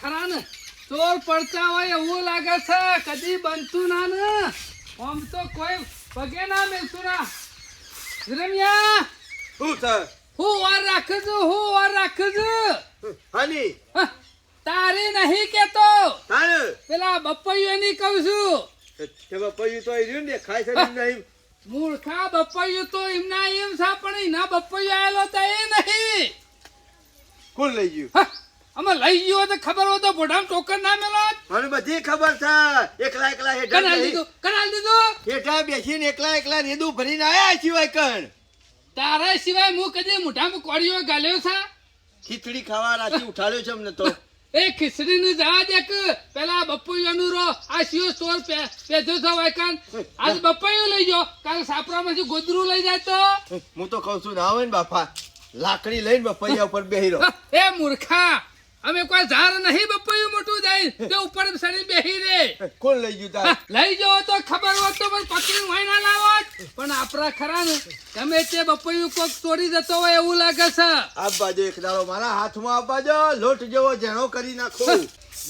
ખરા ને? ચોર પડતા હોય એવું લાગે છે. કદી બનતું ના ને. આમ તો કોઈ પગે ના મેલતું ના. રમ્યા શું છે? હું વાર રાખજો હું વાર રાખજો હની? હ, તારી નહીં કેતો. પેલા બપૈયાની કહું છું. બપૈયું પૈયું તો રહ્યું ને ખાઈ શકે નહીં મૂર્ખા બપૈયું તો એમના એમ સા પણ એના બપૈયો આવેલો તો એ નહીં. કોણ લઈ ગયું? અમે લઈ ગયો તો ખબર હોય તો બોઢામ ટોકર ના મેલો મને બધી ખબર છે. એકલા એકલા હેઠા કનાલ. દીધું કનાલ દીધું. હેઠા બેસીને એકલા એકલા રેદું ભરીને આયા સિવાય કણ? તારા સિવાય હું કદી મોઢામાં કોળીઓ ગાલ્યો છે? ખીચડી ખાવા રાતી ઉઠાડ્યો છે અમને તો. એ ખીચડી નું જવા દે કે પેલા બપૈયાનું રો. આ સિયો સ્ટોર પે પેધો છે વાયકાન. આજ બપૈયું લઈ ગયો. કાલ સાપરામાંથી ગોદરું લઈ જાય તો? હું તો કઉ છું ના હોય ને બાપા. લાકડી લઈને બપૈયા ઉપર બેહી રહ્યો એ મૂર્ખા. અમે કોઈ ઝાર નહીં બપૈયું મોટું જાય તે ઉપર સડી બેહી રે. કોણ લઈ ગયું તાર લઈ જાઓ તો ખબર હોત તો પણ પકડી ના લાવો પણ આપણા ખરા ને તમે તે બપૈયું કોક તોડી જતો હોય એવું લાગે છે. આ બાજુ એક દાડો મારા હાથમાં આ બાજુ લોટ જેવો જેણો કરી નાખો.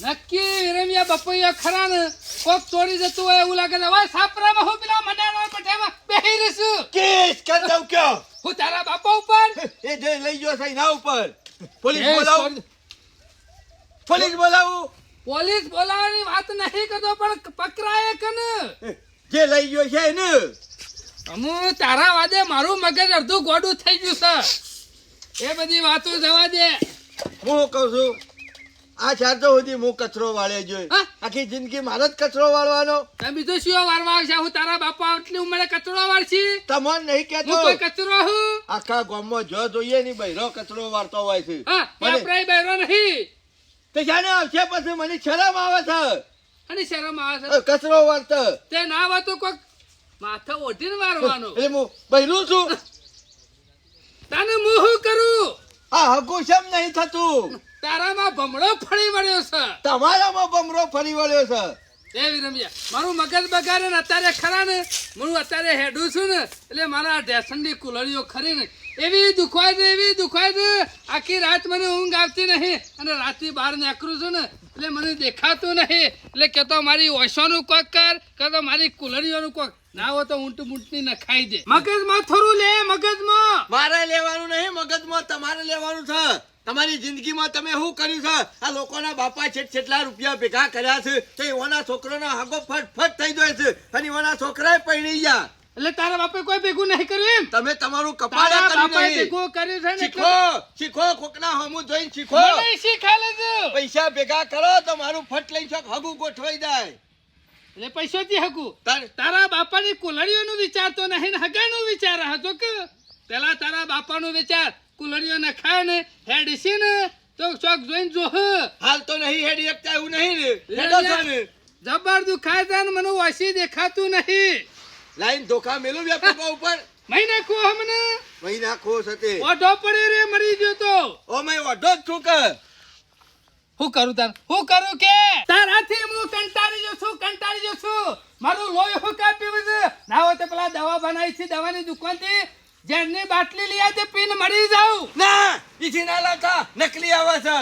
નક્કી વિરમિયા બપૈયા ખરા ને કોક તોડી જતું હોય એવું લાગે છે. હવે સાપરામાં હું પેલા મનાના પઠામાં બેહી રહીશું. કેસ કર દઉં કયો? હું તારા બાપા ઉપર? એ જે લઈ ગયો છે એના ઉપર. પોલીસ બોલાવું. પોલીસ બોલાવું? પોલીસ બોલાવવાની વાત નહીં કરતો પણ પકરાય કને જે લઈ ગયો છે એને. અમુ તારા વાદે મારું મગજ અડધું ગોડું થઈ ગયું સર. એ બધી વાતો જવા દે. હું કહું છું? આ ચાર તો સુધી હું કચરો વાળે જોઈ. આખી જિંદગી મારો જ કચરો વાળવાનો. તમે બીજો શું વાળવા આવશે? હું તારા બાપા આટલી ઉંમરે કચરો વાળશી? તમને નહીં હું કેતો કોઈ કચરો હું? આખા ગામમાં જો જોઈએ ની બૈરો કચરો વાળતો હોય છે. હા આપણા નહીં. તે જાણે આવશે પછી મને શરમ આવે છે? અને શરમ આવે છે? કચરો વાળતો. તે ના વાતો કોક માથે ઓઢીને મારવાનો એટલે હું બહેરું છું. તને હું શું કરું? આ હગું શેમ નહીં થતું? તારામાં ભમડો ફળી વળ્યો છે. તમારામાં બમરો ફરી વળ્યો છે. એ વિરમયા મારું મગજ બગાડે ને અત્યારે ખરા ને? હું અત્યારે હેડું છું ને એટલે મારા ઢેસણની કુલડીઓ ખરી ને એવી દુખવાય છે એવી દુખવાય છે આખી રાત મને ઊંઘ આવતી નહીં. અને રાતથી બહાર નીકળું છું ને એટલે મને દેખાતું નહીં. એટલે કે તો મારી ઓછોનું કોક કર કે તો મારી કુલરીઓનું કોક. ના હોય તો ઊંટ મૂંટની નખાઈ દે. મગજમાં થોડું લે મગજમાં. મારે લેવાનું નહીં મગજમાં તમારે લેવાનું છે. તમારી જિંદગીમાં તમે શું કર્યું છે? આ લોકોના બાપા છેટ છેટલા રૂપિયા ભેગા કર્યા છે. તો એવાના છોકરાનો હાગો ફટ ફટ થઈ જાય છે. અને એવાના છોકરાએ પહેણી ગયા. એટલે તારા બાપે કોઈ ભેગું નહીં કર્યું એમ. તમે તમારું કપાળ કર્યું નહીં. ભેગું કર્યું છે ને શીખો શીખો કોકના હમું જોઈને શીખો. મને શીખાય લેજો. પૈસા ભેગા કરો તો મારું ફટ લઈ શક હગું ગોઠવાઈ જાય. એટલે પૈસો થી તાર- તારા બાપાની કુલડીઓનું વિચારતો નહીં ને હગાનું વિચાર હતો કે. પેલા તારા બાપાનું વિચાર કુલડીઓ ને ખાય ને હેડસી ને તો ચોક જોઈને જોહ. હાલ તો નહીં હેડી એકતા એવું નહીં છો ને. જબર દુખાય મને વાસી દેખાતું નહીં. લાઈન ધોખા મેલું વ્યાપક ઉપર? મહિના કો હમને મહિના કો સતે. ઓઢો પડે રે મરી ગયો તો. ઓ મેં ઓઢો જ છું કે. હું કરું તાર? હું કરું કે? તારાથી હું કંટાળી જો છું કંટાળી જો છું. મારું લોહી હું કાપ્યું છે? ના હોય તો પેલા દવા બનાવી છે દવાની દુકાનથી. ઝેરની બાટલી લઈ તે પીને મરી જાઉં. ના. ઈથી ના લાવતા નકલી આવે છે.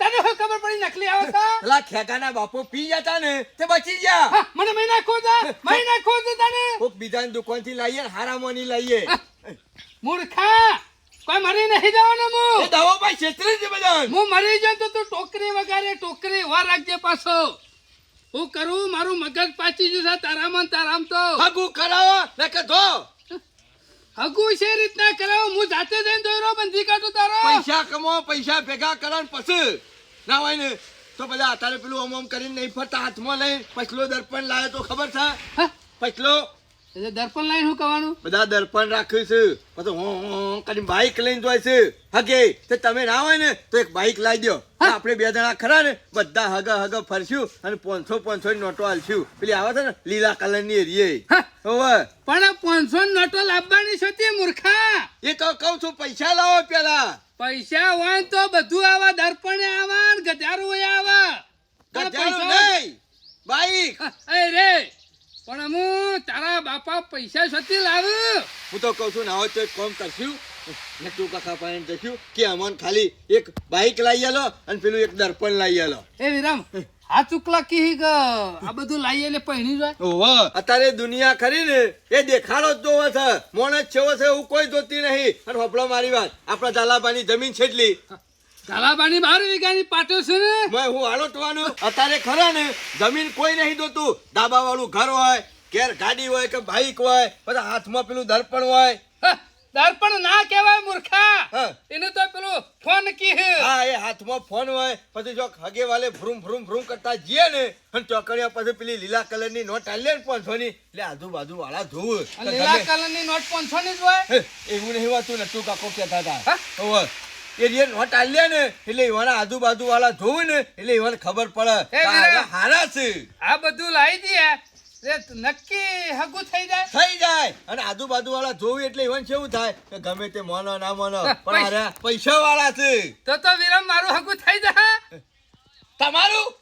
તને હું ખબર પડી નકલી આવે પેલા ખેગાના બાપુ પી જતા ને તે બચી ગયા. મને મહિના ખોદા મહિના ખોદા તને. કોક બીજાની દુકાનથી લાવીએ હારામોની હારા મોની લાવીએ મૂર્ખા કોઈ મરી નહીં જવાનું એ હું દવો ભાઈ છેતરી છે બધા હું મરી જાઉં તો તું ટોકરી વગાડે ટોકરી વાર રાખજે પાછો. હું કરું મારું મગજ પાછી જશે તારામાં તારામ તો. હગુ કરાવો ને કે ધો. હગું છે રીતના કરાવો હું જાતે જઈને દોરો બંધી કાઢું તારો. પૈસા કમાવો પૈસા ભેગા કરો ને પછી. ના હોય ને તો બધા અત્યારે પેલું ઓમ ઓમ કરીને નહીં ફરતા હાથમાં લઈ પછલો દર્પણ લાવે તો ખબર છે? પછલો એટલે દર્પણ લાઈન શું કરવાનું બધા દર્પણ રાખ્યું છે. પછી હો કરીને બાઈક લઈને જોય છે. હગે. તો તમે ના હોય ને તો એક બાઈક લાવી દો. આપણે બે જણા ખરા ને બધા હગ હગ ફરશું અને પાંચસો પાંચસો ની નોટો હાલશું પેલી આવે છે ને લીલા કલરની એરીએ હવે પણ પાંચસો નોટો લાવવાની છે તે મૂર્ખા. એ તો કઉ છું પૈસા લાવો પેલા. પૈસા હોય તો બધું આવા દર્પણે આવા ગધારું આવા પૈસા- નહીં. બાઈક એ રે. પણ અમુ તારા બાપા પૈસા સતી લાવ. હું તો કહું છું ને આવો તો એક કામ કરશું. નટુ કાકા પાણી જશું કે અમન ખાલી એક બાઈક લાવી આલો અને પેલું એક દર્પણ લાવી આલો. એ વિરામ આ ચુકલા કી ગ? આ બધું લઈ એટલે પહેરી જાય. ઓહો અત્યારે દુનિયા ખરી ને એ દેખાડો જ જોવે છે. મોણસ છેવો છે એવું કોઈ જોતી નહીં. અને હોપળો મારી વાત. આપણા ઝાલાબાની જમીન છેટલી ગાલાબાની બાર વીઘાની પાટો છે ને? મેં હું આલોટવાનું? અત્યારે ખરા ને જમીન કોઈ નહીં દોતું ડાબા વાળું ઘર હોય ઘેર ગાડી હોય કે બાઈક હોય બધા હાથમાં પેલું દર્પણ હોય. દર્પણ ના કહેવાય મૂર્ખા. એને તો પેલું ફોન કી હા એ હાથમાં ફોન હોય પછી જો હગે વાલે ભ્રૂમ ભ્રૂમ ભ્રૂમ કરતા જઈએ ને અને ચોકડીયા પછી પેલી લીલા કલરની નોટ આલે ને પાંચસો ની એટલે આજુબાજુ વાળા જોવું લીલા કલરની નોટ પાંચસો ની જ હોય? એવું નહીં હોતું નટુ કાકો કહેતા હતા. એ જે નોટ આલ્યા ને એટલે એવાના આજુબાજુ વાળા જોવે ને એટલે એવાને ખબર પડે. હારા છે. આ બધું લાવી દે. એ નક્કી હગું થઈ જાય. થઈ જાય. અને આજુબાજુ વાળા જોવું એટલે એવાને કેવું થાય કે ગમે તે મોનો ના મોનો પણ પૈસા- વાળા છે. તો તો વિરમ મારું હગું થઈ જાય તમારું?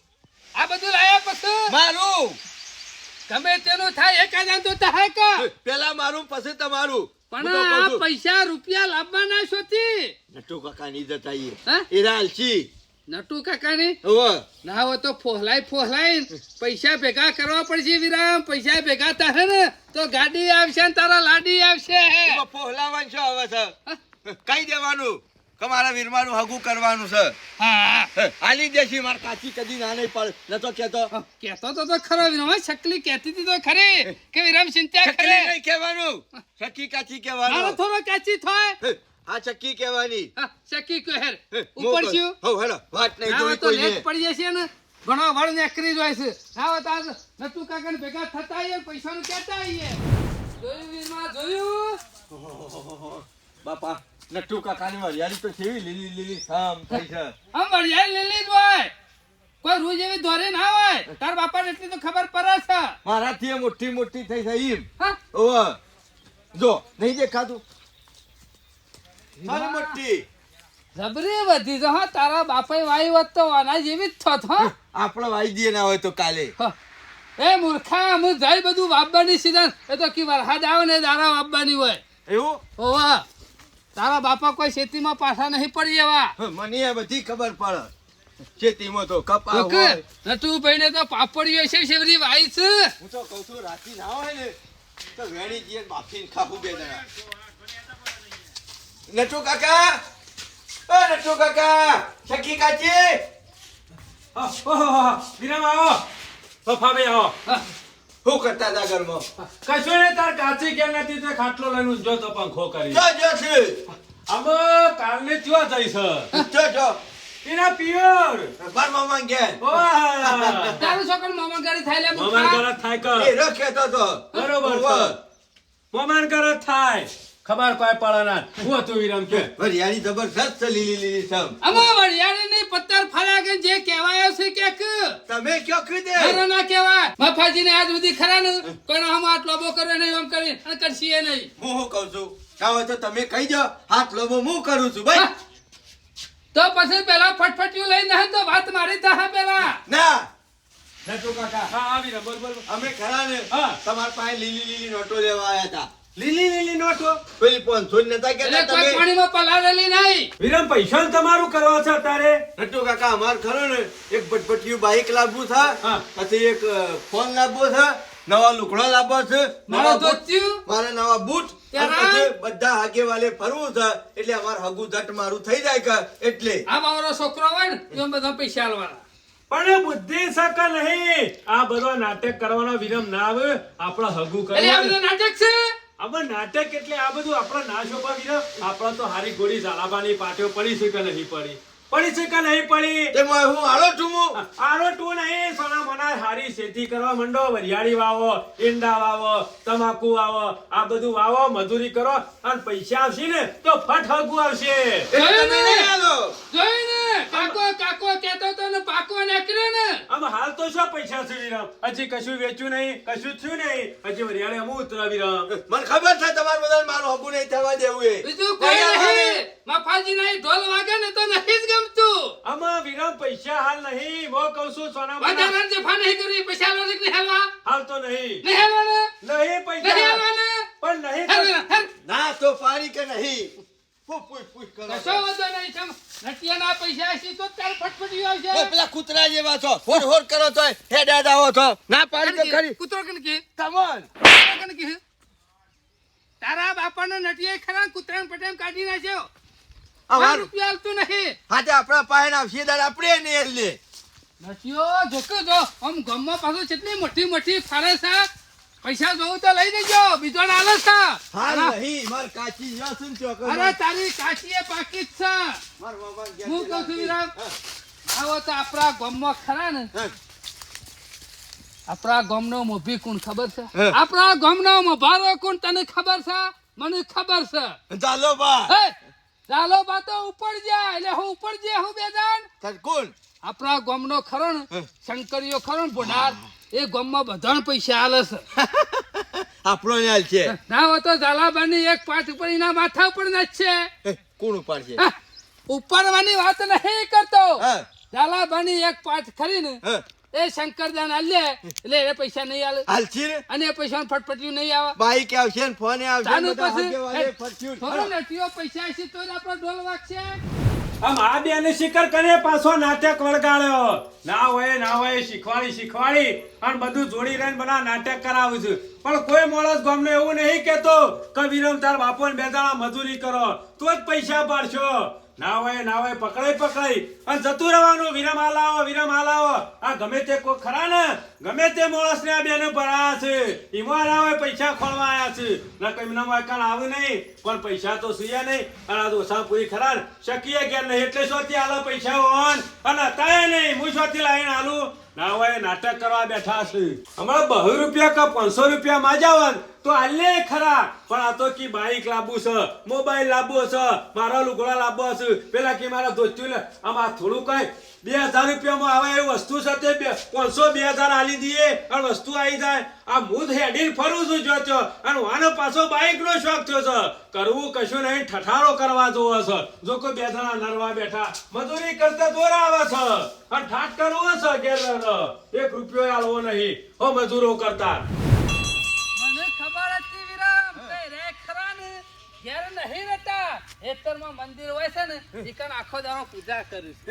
આ બધું લાયા પછી? મારું? ગમે તેનું થાય એકાદ તો થાય કા? પેલા મારું પછી તમારું. પણ હું આ પૈસા રૂપિયા લાવવાના શોથી નટુ કાકા ની જતાઈએ હા? એરા આલસી નટુ કાકાની? હોવે. ના હોય તો ફોહલાઈ ફોહલાઈ પૈસા ભેગા કરવા પડશે વિરામ. પૈસા ભેગા થાય ને તો ગાડી આવશે ને તારા લાડી આવશે. ફોહલાવાનું શું આવે છે? કઈ દેવાનું? કે મારા વીરમાનું હગું કરવાનું છે? હા. આલી દેશી માર કાચી કદી ના નહીં પડે. ન તો કેતો કેતો તો તો ખરો વિરામ હા, શકલી કહેતી હતી તો ખરી કે વિરામ ચિંતા કરે. નહીં કહેવાનું. ચકી કાચી મારો થોડો કાચી થાય. આ ચક્કી કહેવાની. ચક્કી કહેર ઉપર છું હો, હેલો વાત નહીં જોઈ તો કોઈને. લેટ પડી જશે ને. ઘણો વળ નેકરી જાય છે. ના હોય તો આજ નતું કાકાને ભેગા થતા આવીએ પૈસાનું કહેતા આવીએ? જોયું વીરમાં જોયું? બાપા નટુ કાકાની વરિયાળી તો કેવી લીલી લીલી સામ થઈ છે. આમ વરિયાળી લીલી જ હોય. કોઈ રૂ જેવી દોરે ના હોય. તાર બાપાને એટલી તો ખબર પડે છે. મારાથી મોટી મોટી થઈ છે એમ ઓ જો નહીં દેખાતું મારી મોટી. જબરી વધી તો હા. તારા બાપાએ વાઈ હોત તો આના જેવી જ થોત હા. આપણે વાઈ દઈએ ના હોય તો કાલે. એ મૂર્ખા હું જાય બધું વાપવાની સીધા. એ તો કી વરસાદ આવે ને દારા વાપવાની હોય. એવું? ઓવા. તારા બાપા કોઈ ખેતીમાં પાછા નહીં પડી એવા. મને એ બધી ખબર પડે. ખેતીમાં તો કપા હોય. નટુ ભાઈને તો પાપડીઓ છે શેવરી વાઈ છે. હું તો કહું છું રાતી ના હોય ને તો વેણી જઈએ ને બાફીને ખાવું બે જણા. નટુ કાકા! ઓ નટુ કાકા! સખી કાચી? વિરામ આવો. પપ્પાભાઈ આવો. હા, શું કરતા હતા ઘરમાં? કશું નહીં તાર કાચી કેમ નથી? તે ખાટલો લઈને ઊંઝો તો પંખો કરી. જો જો છે. અમે કાલને ત્યાં જઈશ. જો જો. એના પિયર. બાર મામા કે! તારું છોકરો મામા ઘરે થાય લે મામા ઘરે કરત થાય એ રખે તો. તો બરોબર મામા ઘરે મોમાન કરત થાય. ખબર કોઈ પડે ના. હું હતું વિરમ કે? હરિયાળી જબરજસ્ત લીલી લીલી સમ આમાં વરિયાળી નહીં પત્તર ફર્યા કે જે કહેવાય છે કે ક તમે કયો કીધે ખરો ના કહેવાય. મફાજીને આજ સુધી ખરા ને? કોઈનો હમ આટલો બો કરે નહીં એમ કરી અને કરશી એ નહીં. હું હું કહું છું? કાં હોય તો તમે કહી દો હાથ લોબો હું કરું છું ભાઈ? તો પછી પેલા ફટફટિયું લઈને જાય તો વાત મારી થાય પેલા. ના. નટુ કાકા. હા આવી બોલ બોલ. અમે ખરા ને? હા. તમારા પાસે લીલી લીલી નોટો લેવા આવ્યા હતા. લીલી લીલી નોટો. પેલી પાંચસો ની નતા એટલે કેતા તમે. પાણીમાં પલાળેલી નહીં. વિરામ પૈસા તમારું કરવા છે તારે નટુ કાકા અમાર ખરો ને એક ભટભટિયું બાઈક લાવવું છે પછી એક ફોન લાવવો છે નવા લુગડો લાવવો છે નવા બૂટ- ધોતિયું? નવા બૂટ અને ત્યાં પછી બધા હાગે વાલે ફરવું છે એટલે અમાર હગું ઝટ મારું થઈ જાય કે એટલે. આ મારો છોકરો હોય ને એમ બધા પૈસા આલવાના. પણ બુદ્ધિ સક નહીં? આ બધો નાટક કરવાનો વિરમ ના આવે આપણે હગુ એટલે આ કરવાનું બધું નાટક છે? આમાં નાટક એટલે આ બધું આપણા ના શોભા વિના આપણા તો હારી ગોળી ઝાલાબાની પાટીઓ પડી છે કે નહીં પડી? પડી છે કે નહીં પડી? તે હું છું હું. આરો તું નહીં સોના મના હારી શેતી કરવા મંડો વરિયાળી વાવો ઈંડા વાવો તમાકુ વાવો આ બધું વાવો મજૂરી કરો અને પૈસા આવશે ને તો ફટ હગુ આવશે. જોઈને કાકો કાકો કેતો તો ને પાકો નાખ્યો ને. આમ હાલ તો શું પૈસા છે રહ્યો? હજી કશું વેચ્યું નહીં કશું થયું નહીં. હજી વરિયાળી અમુ ઉતરાવી રહ્યો. મને ખબર છે તમારે બધા મારું હગુ નહીં થવા દેવું એ. બીજું કોઈ નહીં મફાજી નહીં ઢોલ વાગે ને તો નહીં જ ગમતું. આમાં વિરામ પૈસા હાલ નહીં. મો કહું છું સોના વધારાની જફા નહીં કરવી પૈસા લો નહીં આલવા હાલ તો નહીં. નહીં આલવાના નહીં નહીં પૈસા પણ નહીં. ના તો પાડી કે નહીં. પૂછ, પૂછ કરો. કશો વાંધો નહીં ચમ નટિયાના પૈસા હશે તો તાર ફટફટી આવશે. ઓય, પેલા કૂતરા જેવા છો. હોર હોર કરો તો હેડ આવો છો. ના પાડી તો ખરી. કૂતરો કે? તમોન કૂતરો કે? તારા બાપાને નટિયાએ ખરા કૂતરાને પટેમ કાઢી નાખ્યો. રૂપિયા આલતું નહીં. હાથે આપણા પાસે આવશે દાડ આપણે ને લે. નટિયો જોકે જો આમ ગામમાં પાછું કેટલી મોટી મોટી ફારે છે પૈસા જોવું તો લઈ દેજો બીજો ના આલે છે. હાલ નહીં માર કાચી યાસન ચોકર અરે તારી કાચીએ પાકી છે. માર મામા ઘેર હું કહું છું વિરામ આવો તો આપણા ગામમાં ખરા ને. આપણા ગામનો મોભી કોણ ખબર છે. આપણા ગામનો મોભારો કોણ તને ખબર છે? મને ખબર છે. ચાલો બા. હે બાતો બા તો ઉપર જાય એટલે હું ઉપર જાય હું બે જણ કોણ? આપણા ગામનો ખરણ શંકરીઓ ખરણ બોડાર એ ગામમાં બધાને પૈસા આલે છે. આપણો ન્યાલ છે. ના હો તો ઝાલાબાની એક પાઠ ઉપર એના માથા ઉપર ના છે. કોણ ઉપાડશે હા, ઉપરવાની વાત નહીં કરતો. ઝાલાબાની એક પાઠ ખરી ને હા. એ શંકરદાન આલે એટલે એ પૈસા નહીં આલે. હાલશી ને? અને પૈસા ફટફટ્યું નહીં આવે. બાઈક આવશે ને ફોન આવશે ને પછી. થોડો પૈસા છે તો આપણો ઢોલ વાગશે. આમ આ બેને શિકર કરે પાછો નાટક વળગાડ્યો? ના હોય ના હોય શીખવાડી શીખવાડી. અને બધું જોડી રહીને બધા નાટક કરાવું છું. પણ કોઈ માણસ ગામને એવું નહીં કેતો કે વિરમ તાર બાપો ને બે દાડા મજૂરી કરો. તો જ પૈસા પાડશો. ના હોય ના હોય પકડાઈ પકડાઈ અને જતું રહેવાનું વિરામ હાલાવો વિરામ હાલાવો આ ગમે તે કોઈ ખરા ને? ગમે તે માણસ ને આ બેને ભરાયા છે. ના હોય પૈસા ખોળવા આવ્યા છે. ના કઈ ના હોય કાલ આવું નહીં, પણ પૈસા તો સુયા નહીં. અને આ દોસા પૂરી ખરા શકીએ કે નહીં? એટલે શોથી આલો પૈસા હોન. અને અત્યારે નહીં હું શોથી લાવીને આલું. ના હોય, નાટક કરવા બેઠા છે. હમણાં બહુ રૂપિયા કે પાંચસો રૂપિયા માજાવન? તો આલે ખરા. પણ આ તો કી બાઈક લાબુ છે, મોબાઈલ લાબુ છે, મારા લુગડા લાબુ છે. પેલા કે મારા લે. આમાં થોડું કઈ બે હજાર રૂપિયામાં આવે એવી વસ્તુ છે પાંચસો બે હજાર આલી દઈએ અને વસ્તુ આવી જાય. આ હું હેડીને ફરું છું જો છો. અને આનો પાછો બાઇક નો શોખ થયો છે. કરવું કશું નહીં, ઠઠારો કરવા જોવો છે. જો કોઈ બે જણા નરવા બેઠા, મજૂરી કરતા દોરા આવે છે. અને ઠાઠ કરવો છે ઘેર. એક રૂપિયો આલવો નહીં. હો મજૂરો કરતા. ખેતરમાં મંદિર હોય છે ને ઈકન આખો દાડો પૂજા કરીશ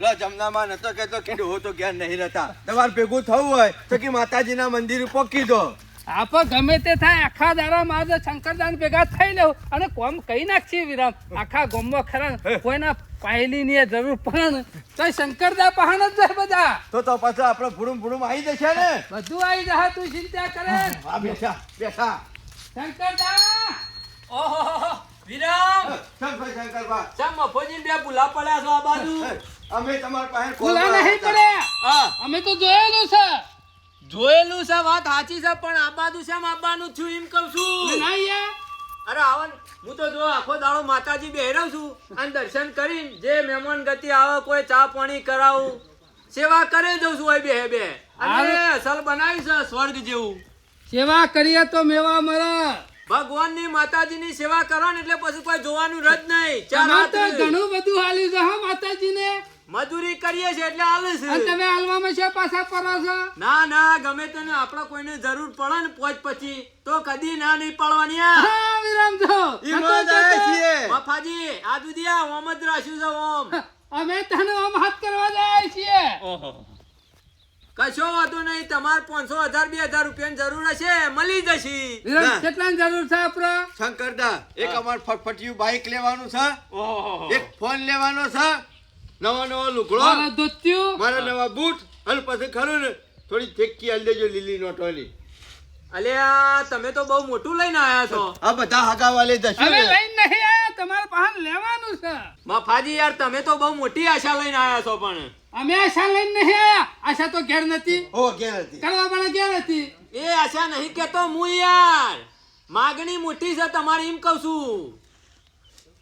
લો જમનામાં નતો કહેતો કે હો તો જ્ઞાન નહીં રહેતા. તમારે ભેગું થવું હોય તો કે માતાજીના મંદિર પોકી દો આપો ગમે તે થાય આખા દાડા માં આજે શંકરદાન ભેગા થઈ લેવું. અને કોમ કહી નાખીએ વિરામ. આખા ગામમાં ખરા કોઈના પાયલી ની જરૂર પડે તો શંકરદા પહાણ જ જાય બધા. તો તો પાછો આપણે ભૂડું ભૂડું આવી જશે ને? બધું આવી જાય તું ચિંતા કરે. બેઠા બેઠા. શંકરદા! ઓહો વિરામ! શંકર શંકરભા ચમ મફોજી બે ભૂલા પડ્યા છો આ બાજુ? અમે તમાર પાસે ભૂલા નહીં પડ્યા. હા. અમે તો જોયેલું છે. જોયેલું છે વાત સાચી છે પણ આ બાજુ છે આબાનું છું એમ કહું છું? ના યાર. અરે આવન હું તો જો આખો દાડો માતાજી બેહરાવ છું અને દર્શન કરીને જે મહેમાન ગતિ આવે કોઈ ચા પાણી કરાવું સેવા કરે જઉં છું હોય બે બે અને અસલ બનાવી છે સ્વર્ગ જેવું. સેવા કરીએ તો મેવા મળે ભગવાનની માતાજીની સેવા કરો ને એટલે પછી કોઈ જોવાનું રજ નહીં. ચાલો તો ઘણું બધું હાલ્યું છે હા માતાજીને? મજૂરી કરીએ છે એટલે હાલે છે. તમે હાલવામાં છે પાછા પરો છો? ના ના ગમે તેને આપણે કોઈને જરૂર પડે ને પોચ પછી. તો કદી ના નહીં પડવાની આ. હા વિરામ છીએ. મફાજી આ દુધિયા ઓમ જ રાખ્યું છે ઓમ. અમે તને ઓમ હાથ કરવા જાય છીએ. કશો વાંધો નહીં તમારે પાંચસો હજાર બે હજાર રૂપિયાની જરૂર હશે. મળી જશે. કેટલાની જરૂર છે આપડે? શંકરદા એક અમાર ફટફટિયું બાઈક લેવાનું છે. એક ફોન લેવાનો છે. નવો નવો લુગડો. મારા ધોતિયું. મારા નવા બૂટ. અને પછી ખરું ને થોડી ચેક્કી આલી દેજો લીલી નોટોની અલે તમે તો બહુ મોટું લઈને આયા છો. આ બધા હગાવાલે જશે અમે લઈને નહીં આયા તમારે પાસે લેવાનું છે. મફાજી યાર તમે તો બહુ મોટી આશા લઈને આયા છો પણ. અમે આશા લઈને નહીં આયા. આશા તો ઘેર નથી. ઓ ઘેર હતી. કરવા પણ ઘેર હતી. એ આશા નહીં કેતો હું યાર. માગણી મોટી છે તમારી એમ કહું છું.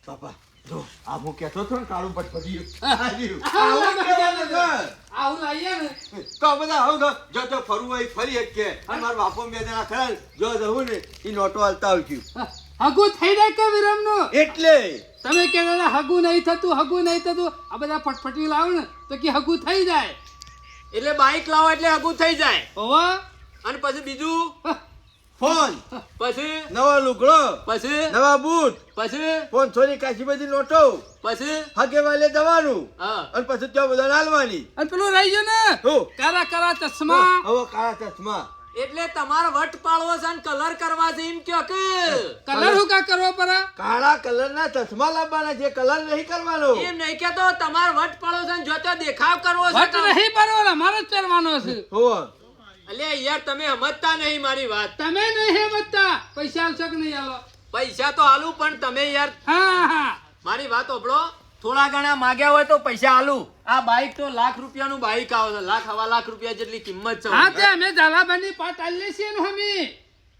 બાપા જો આ હું કહેતો હતો ને કાળું આવ્યું. આવું આવું. લાવીએ ને. તો બધા આવું તો જો તો ફરવું હોય ફરી એક કે અને મારા બાપો બે જણા ખરા જો જવું ને એ નોટો હાલતા આવશું હગું થઈ જાય કે વિરમનું? એટલે. તમે કે દાદા હગું નહીં થતું હગુ નહીં થતું. આ બધા ફટફટી લાવો ને તો કે હગુ થઈ જાય. એટલે બાઈક લાવો એટલે હગુ થઈ જાય. ઓવા અને પછી બીજું? ફોન. પછી? નવો લુગડો. પછી? નવા બૂટ. પછી? ફોન છોરી કાશી બધી નોટો. પછી? હગે વાલે દવાનું હા. અને પછી ત્યાં બધા હાલવાની અને પેલું રહી ગયું ને. કારા કારા ચશ્મા. હવે કારા ચશ્મા. એટલે તમારે વટ પાડવો છે અને કલર કરવા છે એમ કયો કે? કલર હું કા કરવો પડે કાળા કલર ના ચશ્મા લાવવાના છે કલર નહીં કરવાનો. એમ નહીં કેતો તમારે વટ પાડવો છે અને જો તો દેખાવ કરવો છે વટ નહીં પરવાનો મારો જ પહેરવાનો છે. હો. અલ્યા યાર તમે સમજતા નહીં મારી વાત. તમે નહીં હમતતા પૈસા આલશો કે નહીં આલો? પૈસા તો આલું પણ તમે યાર હા હા. મારી વાત ઓભળો થોડા ઘણા માગ્યા હોય તો પૈસા આલુ. આ બાઈક તો લાખ રૂપિયાનું બાઈક આવે છે. લાખ હવા લાખ રૂપિયા જેટલી કિંમત હા છે તે અમે ઝાલાભાઈની પાટ આલીએ છીએ ને હમી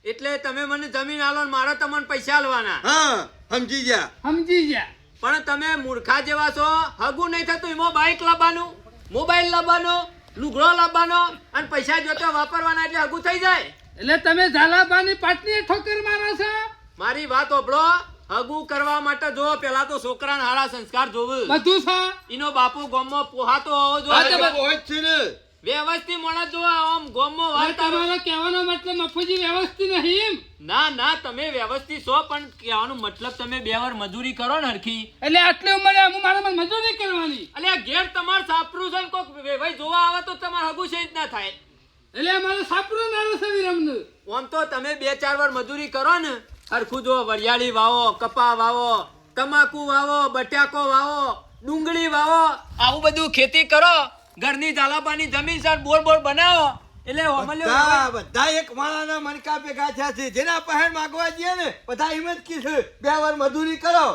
એટલે તમે મને જમીન આલો ને મારે તમને પૈસા આલવાના. હા સમજી ગયા. સમજી ગયા. પણ તમે મૂર્ખા જેવા છો. હગું નહીં થતું એમાં બાઈક લાવવાનું મોબાઈલ લાવવાનો લુગડો લાવવાનો અને પૈસા જોતા વાપરવાના એટલે હગું થઈ જાય. એટલે તમે ઝાલાબાની પાટની ઠોકર મારો છો. મારી વાત ઓભળો હગું કરવા માટે જો પેલા તો છોકરાના હારા સંસ્કાર જોવું. બધું છે. એનો બાપુ ગામમાં પોહાતો હોવો જોઈએ. બસ. હોય જ છે ને. વ્યવસ્થિત માણસ જો આમ ગોમો વાત તમારો કહેવાનો મતલબ મફુજી વ્યવસ્થિત નહીં ના ના તમે વ્યવસ્થિત છો પણ કહેવાનો મતલબ તમે બે વાર મજૂરી કરો ને હરખી. એટલે આટલી ઉંમરે હું મારા મજૂરી કરવાની? એટલે આ ઘેર તમારે સાપરું છે ને કોક ભાઈ જોવા આવે તો તમારે હગુ છે જ ના થાય. એટલે અમારે સાપરું નાનું છે વિરમનું. આમ તો તમે બે ચાર વાર મજૂરી કરો ને હરખું જો વરિયાળી વાવો કપા વાવો તમાકુ વાવો બટાકો વાવો ડુંગળી વાવો. આવું બધું ખેતી કરો ઘરની ઝાલાપાની જમીન સર બોર બોર બનાવો. એટલે હોમલ્યો બધા બધા એક માળાના મણકા ભેગા થયા છે. જેના પહેણ માગવા જઈએ ને બધા એમ જ કીધું બે વાર મજૂરી કરો.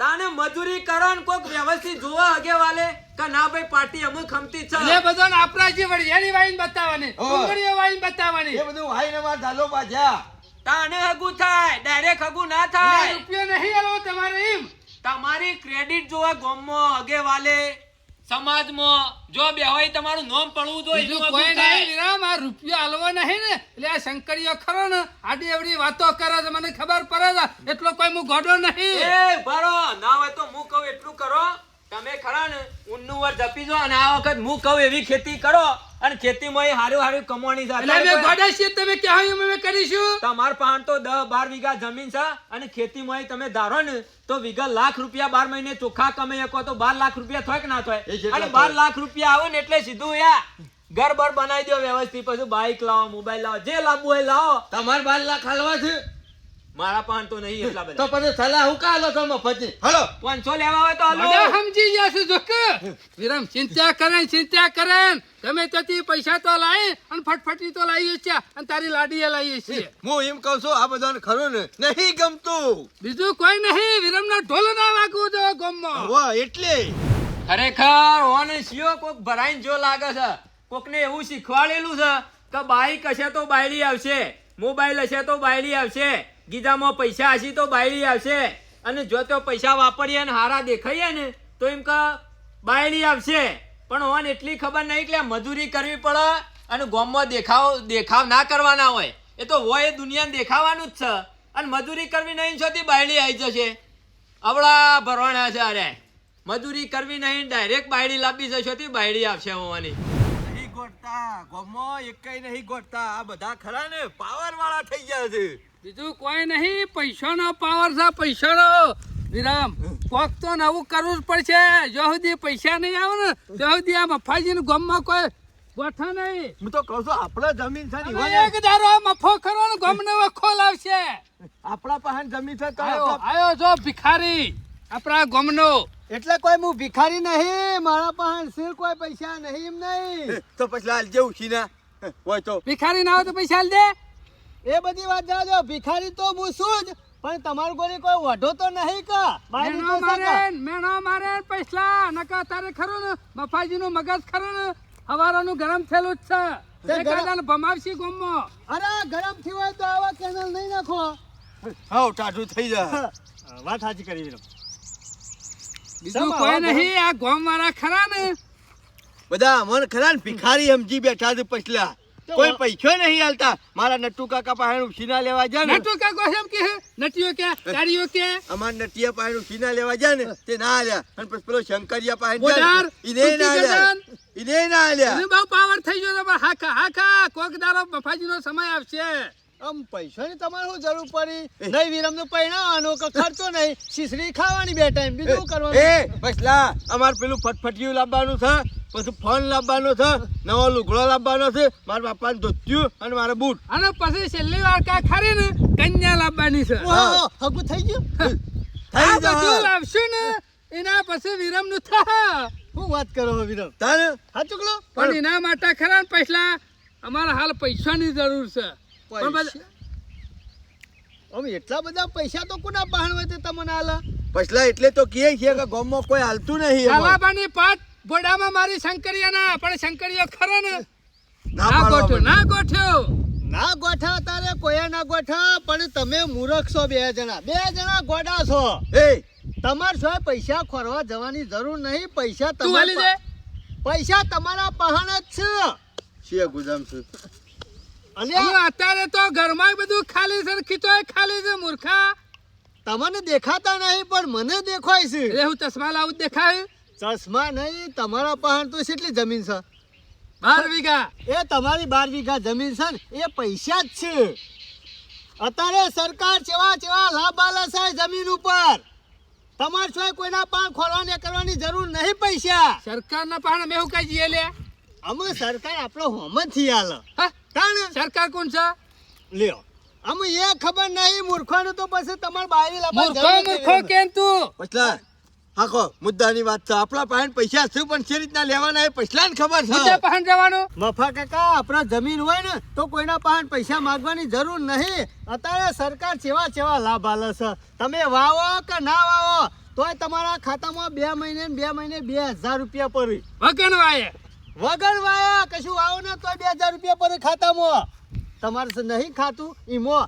તાને મજૂરી કરો ને કોક વ્યવસ્થિત જોવા હગે વાલે કે ના ભાઈ પાર્ટી અમુક ખમતી છે. એ બધો આપણા જે વડિયાની વાઈન બતાવવાની ડુંગળીઓ વાઈન બતાવવાની. એ બધું વાઈન નવા ધાલો બાજ્યા. તાને હગું થાય ડાયરેક્ટ હગું ના થાય. રૂપિયો નહીં આલો તમારે એમ. તમારી ક્રેડિટ જોવા ગોમમાં હગે વાલે સમાજમાં. જો બે હોય તમારું નામ પડવું જોઈએ કોઈ નહીં વિરામ આ રૂપિયો આલવો નહીં ને. એટલે આ શંકરીઓ ખરો ને આડી એવડી વાતો કરે છે મને ખબર પડે છે. એટલો કોઈ હું ગોડો નહીં. એ બરો ના હોય તો હું કહું એટલું કરો. તમે ખરા ને ઊનનું વર જપી જો અને આ વખત હું કહું એવી ખેતી કરો. અને ખેતીમાં એ હારું હારું કમાણી છે. એટલે અમે ગોડા છીએ તમે કહો અમે કરીશું? તમાર પાન તો દસ બાર વીઘા જમીન છે અને ખેતીમાં તમે ધારો ને તો વીઘા લાખ રૂપિયા બાર મહિને ચોખ્ખા કમે શકો તો બાર લાખ રૂપિયા થાય કે ના થાય? અને બાર. લાખ રૂપિયા આવે ને એટલે સીધું યા ઘર બર બનાવી દો વ્યવસ્થિત પછી બાઇક લાવો મોબાઈલ લાવો જે લાવવું હોય લાવો. તમારે બાર લાખ હાલવા છે? મારા પાન તો નહીં એટલા તો બધા. પછી સલાહ હું કાલો તો મફતની હલો. પાંચસો લેવા હોય તો હલો. સમજી ગયા છે જોક? વિરામ ચિંતા કરે ચિંતા કરે. તમે તેથી પૈસા તો લાવી અને ફટફટી તો લાવીએ છીએ અને તારી લાડીએ લાવીએ છીએ હું એમ કહું છું આ બધાને ખરું ને? નહીં ગમતું. બીજું કોઈ નહીં. વિરમનો ઢોલ ના વાગવું જો ગમમાં. વાહ એટલે. ખરેખર ઓને સિયો કોક ભરાઈને જો લાગે છે. કોકને એવું શીખવાડેલું છે કે બાઈક હશે તો બાયડી આવશે મોબાઈલ હશે તો બાયડી આવશે. ગીધામાં પૈસા હશે તો બાયડી આવશે. અને જો તો પૈસા વાપરીએ ને હારા દેખાઈએ ને, તો એમ કે બાયડી આવશે. પણ ઓન એટલી ખબર નહીં કે મજૂરી કરવી પડે અને ગોમમાં દેખાવ દેખાવ ના કરવાના હોય. એ તો હોય, એ દુનિયાને દેખાવાનું જ છે. અને મજૂરી કરવી નહીં છોથી બાયડી આવી જશે. અવળા ભરવાના છે અરે. મજૂરી કરવી નહીં ડાયરેક્ટ બાયડી લાવી જશો થી બાયડી આપશે હોવાની નહીં ગોઠતા, ગોમમાં એકેય નહીં ગોઠતા. આ બધા ખરા ને? પાવર વાળા થઈ ગયા છે. બીજું કોઈ નહીં પૈસાનો પાવર છે પૈસાનો. વિરામ. કોક તો નવું કરવું જ પડશે. જો સુધી પૈસા નહીં આવે ને ત્યાં સુધી આ મફાજીને ગામમાં કોઈ ગોઠા નહીં. હું તો કહું છું આપણે જમીન છે એક દારો મફો ખરો ને ગામને વખો લાવશે આપણા પાસે જમીન છે આયો આયો જો ભિખારી આપણા ગમનો. એટલે કોઈ હું ભિખારી નહીં મારા પાસે સિર કોઈ પૈસા નહીં એમ નહીં. તો પછી લાલ જેવું છીના હોય તો. ભિખારી ના આવે તો પૈસા આલ દે. એ બધી વાત જાજો ભિખારી તો હું છું જ પણ તમારું કોઈ કોઈ વઢો તો નહીં કા? મેણો તો મારે મેણો મારે પૈસા નકા તારે ખરું ને? મફાજીનું મગજ ખરું ને? હવારાનું ગરમ થયેલું જ છે. તે ગરમ- ભમાવશી ગોમો. અરે ગરમ થયું હોય તો આવા કેનલ નહીં નાખો. હાવ ટાઢું થઈ જાય. વાત સાચી કરી બીજું શેમાં કોઈ નહીં આ ગોમ વાળા ખરા ને? બધા મન ખરા ને ભિખારી સમજી બેઠા છે પછલા કોઈ પૈસો નહીં હાલતા. મારા નટુ કાકા પાસે સીના લેવા ને નટુ કાકો એમ કે નટીઓ કે તારીઓ કે? અમાર નટિયા પાસે સીના લેવા જાય ને તે ના આલ્યા અને પછી પેલો શંકરિયા પાસે જાય ઈને ના આલ્યા ઈને ના આલ્યા ઈને બહુ પાવર થઈ ગયો છે હાકા હાકા કોક દારો મફાજીનો સમય આવશે. આમ પૈસાની તમારે શું જરૂર પડી? નહીં વિરમનું પૈણાવાનો કે ખર્ચો નહીં. શીશડી ખાવાની બે ટાઈમ બીજું શું કરવાનું? એ પછલા અમાર પેલું ફટફટિયું લાવવાનું છે. પછી ફોન લાવવાનો છે નવો લુગડો લાવવાનો છે મારા બાપાને ધોત્યું અને મારા બૂટ. અને પછી છેલ્લી વાર કા ખરી ને કન્યા લાવવાની છે. હગું થઈ ગયું? થઈ બધું લાવશું ને એના પછી વિરમનું થા શું વાત કરો હો વિરમ? તારે? હા ચુકલો. પણ એના માટે ખરા ને પૈસા અમારા હાલ પૈસાની જરૂર છે. પૈસા? આમ એટલા બધા પૈસા તો કોના પાહણ હોય તે તમને હાલ? પછલા એટલે તો કહે છે કે ગામમાં કોઈ હાલતું નહીં હાલાબાની પાંચ પાટ બોડામાં મારી શંકરિયાના પણ શંકરિયો ખરો ને. ના ના ગોઠ્યો ના ગોઠ્યો. ના ગોઠા તારે કોઈ ના ગોઠા પણ તમે મૂરખ છો બે જણા. બે જણા ગોડા છો. એ તમારે શું પૈસા ખોરવા જવાની જરૂર નહીં. પૈસા તમારી પૈસા તમારા પહાણ જ છે. છે ગુજામ છે. અને અત્યારે તો ઘરમાં બધું ખાલી છે ને ખીચોય ખાલી છે મૂર્ખા. તમને દેખાતા નહીં પણ મને દેખાય છે. એટલે હું ચશ્મા લાવું દેખાય. ચશ્મા નહીં તમારા પાસે તો કેટલી જમીન છે. બાર વીઘા. એ તમારી બાર વીઘા જમીન છે ને એ પૈસા જ છે. અત્યારે સરકાર ચેવા ચેવા લાભ આલે છે જમીન ઉપર. તમારે છો કોઈના પાન ખોલવાની કરવાની જરૂર નહીં પૈસા. સરકારના પાન મેં હું કઈ જઈએ લે અમે સરકાર આપણો હોમ જ થી આલે. હા? તાણ? સરકાર કોણ છે? લ્યો અમે એ ખબર નહીં મૂર્ખાનું તો પછી તમારે બાવી લાભ લાવવા મૂર્ખો કેમ તું? પછલા હાકો મુદ્દાની વાત છે. આપણા પાસે પૈસા શું પણ છે રીતના લેવાના એ પૈસા ને ખબર છે. છે પાસે જવાનું? મફા કાકા આપણા જમીન હોય ને તો કોઈના પાસે પૈસા માંગવાની જરૂર નહીં. અત્યારે સરકાર ચેવા ચેવા લાભ આલે છે. તમે વાવો કે ના વાવો તોય તમારા ખાતામાં બે મહિને બે મહિને બે હજાર રૂપિયા પડી. વગર વાયે વગર વાયા કશું વાવો ને તોય બે હજાર રૂપિયા પડી ખાતામાં. તમારે નહીં ખાતું ઈમો.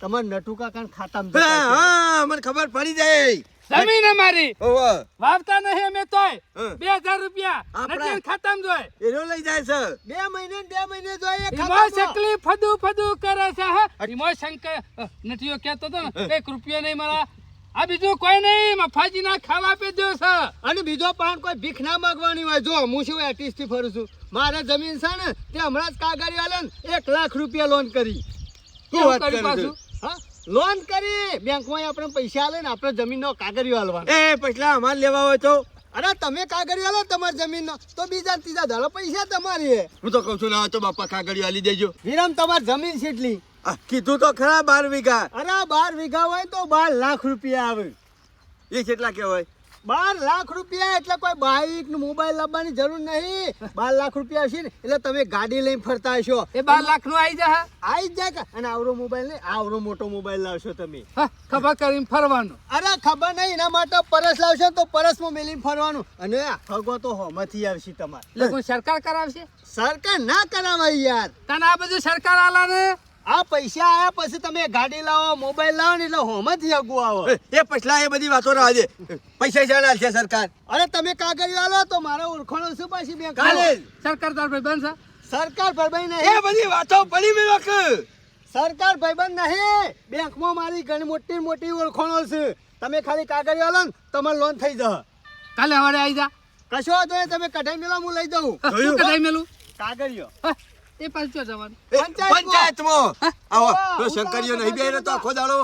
તમારે નટુકા કાકા ખાતામાં હા મને ખબર પડી જાય. જમીન અમારી. વાવતા નહીં અમે તોય. બે હજાર રૂપિયા. આપણે- નથી જોય. એનો લઈ જાય છે. બે મહિને બે મહિને જોઈએ ઈમો ખાતામાં. શકલી ફદુ ફદુ કરે છે હા. ઈમો શંકર નટીઓ કહેતો તો ને એક રૂપિયો નહીં મારા. આ બીજું કોઈ નહીં. મફાજી ના ખાવા પીધો છે. અને બીજો પાન કોઈ ભીખ ના માંગવાની હોય. જો હું શું એટીસથી ફરું છું? મારે જમીન છે ને તે હમણાં જ કાગળ વાલે એક લાખ રૂપિયા લોન કરી. શું વાત પાછું? હા? લોન કરી. બેંકમાં આપણે પૈસા આલે ને આપણે જમીનનો કાગળિયો હાલવા એ પૈસા અમારે લેવા હોય તો. અરે તમે કાગળિયો આલો તમારી જમીનનો તો બીજા ત્રીજા ધારો પૈસા તમારી. હું તો કહું છું ના તો બાપા કાગળિયો આલી દેજો. વિરમ તમારી જમીન છેટલી કીધું તો ખરા બાર વીઘા. અરે બાર વીઘા હોય તો બાર લાખ રૂપિયા આવે. એ કેટલા કહેવાય? બાર લાખ રૂપિયા એટલે કોઈ બાઈક ને મોબાઈલ લાવવાની જરૂર નહીં. બાર લાખ રૂપિયા છે ને એટલે તમે ગાડી લઈને ફરતા હશો. એ બાર લાખનું આવી જા આવી જ જાય અને આવરો મોબાઈલ નહીં આવરો મોટો મોબાઈલ લાવશો તમે. હા ખબર કરીને ફરવાનું. અરે ખબર નહીં એના માટે પરસ લાવશો તો પરસમાં મેલીને ફરવાનું. અને હગો તો હોમાંથી આવશે તમારે. સરકાર કરાવશે? સરકાર ના કરાવાય યાર. તને આ બધું સરકાર આલા ને આ પૈસા આયા પછી તમે ગાડી લાવો મોબાઈલ લાવો ને એટલે હોમથી અગુ આવો. એ, પછલા એ બધી વાતો દે પૈસા જાણા છે સરકાર? અરે તમે કાગળ આલો તો મારે ઓળખાણો શું પાછી બેંક કાલે. સરકાર તાર ભાઈ છે? સરકાર ભાઈબંધ એ બધી વાતો પડી મેં લોક સરકાર ભાઈબંધ નહીં. બેંકમાં મારી ઘણી મોટી મોટી ઓળખાણો છે. તમે ખાલી કાગળ આલો ને તમારે લોન થઈ જશે. કાલે હવારે આવી જા. કશો તો તમે કઢાઈ મેલા હું લઈ દઉં કઢાઈ મેલું? કાગળિયો. એ પાછું જવાનું. પંચાયતમાં. આવો તો શંકરીઓ નહીં બેહે તો આખો દાડો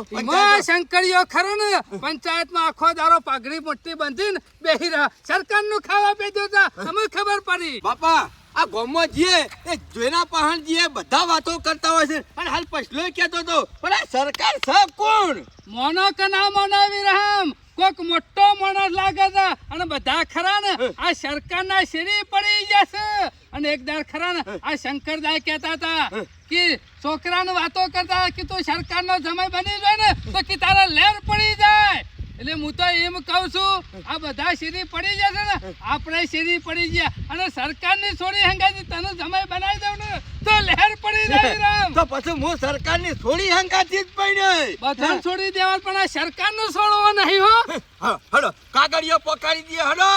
શંકરીઓ ખરો ને પંચાયતમાં આખો દારો પાઘડી મોટી બાંધીને બેહી રહ્યા સરકારનું ખાવા બેજો તા અમે ખબર પડી. બાપા આ ગામમાં જીએ એ જોઈના પહાણ જીએ બધા વાતો કરતા હોય છે. અને હાલ પછલો કહેતો હતો પણ આ સરકાર છે કોણ? મોનો કે ના મોનો વિરહમ કોક મોટો માણસ લાગે છે અને બધા ખરા ને આ સરકારના શેરી પડી જશે અને એક દાર ખરા ને આ શંકરદાય કહેતા હતા કે છોકરાને વાતો કરતા કે તું સરકારનો સમય બની જાય ને તો કે તારા લહેર પડી જાય. એટલે હું તો એમ કહું છું આ બધા શેરી પડી જશે ને આપણે શેરી પડી ગયા. અને સરકારની છોડી હંગાથી તને સમય બનાવી દઉં ને તો લહેર પડી જાય રામ. તો પછી હું સરકારની થોડી હંગાતી જ પડી બધા છોડી દેવા પણ આ સરકારનું છોડવો નહીં હો. હા હડો કાગળિયો પકડી દે હડો.